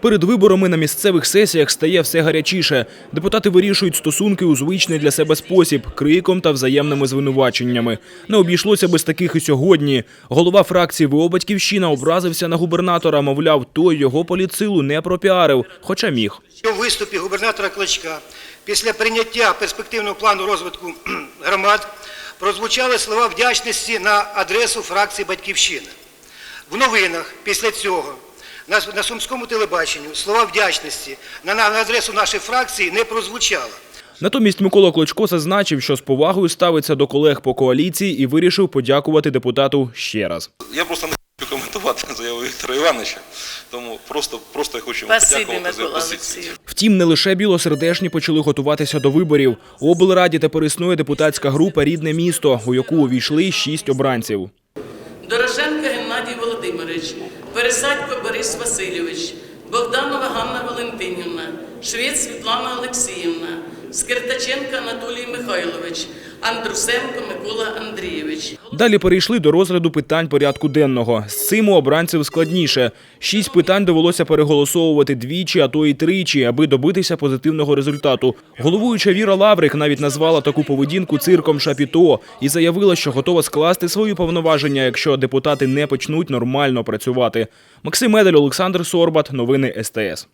Перед виборами на місцевих сесіях стає все гарячіше. Депутати вирішують стосунки у звичний для себе спосіб криком та взаємними звинуваченнями. Не обійшлося без таких і сьогодні. Голова фракції ВО «Батьківщина» образився на губернатора. Мовляв, той його політсилу не пропіарив, хоча міг. У виступі губернатора Кличка після прийняття перспективного плану розвитку громад прозвучали слова вдячності на адресу фракції Батьківщина. В новинах після цього на, на сумському телебаченню слова вдячності на, на, адресу нашої фракції не прозвучало. Натомість Микола Клочко зазначив, що з повагою ставиться до колег по коаліції і вирішив подякувати депутату ще раз. Я просто не хочу коментувати заяву Віктора Івановича, тому просто, просто я хочу Спасибі, подякувати за Микола позицію. Олексійович. Втім, не лише білосердешні почали готуватися до виборів. У облраді тепер існує депутатська група Рідне місто, у яку увійшли шість обранців. Дорошенко Геннадій Володимирович, Пересадько Борис Васильович, Богданова Ганна Валентинівна, Швець Світлана Олексіївна, Скиртаченко Анатолій Михайлович, Андрусенко Микола Андрійович. Далі перейшли до розгляду питань порядку денного. З цим у обранців складніше. Шість питань довелося переголосовувати двічі, а то й тричі, аби добитися позитивного результату. Головуюча Віра Лаврик навіть назвала таку поведінку цирком Шапіто і заявила, що готова скласти свої повноваження, якщо депутати не почнуть нормально працювати. Максим Медаль, Олександр Сорбат. Новини СТС.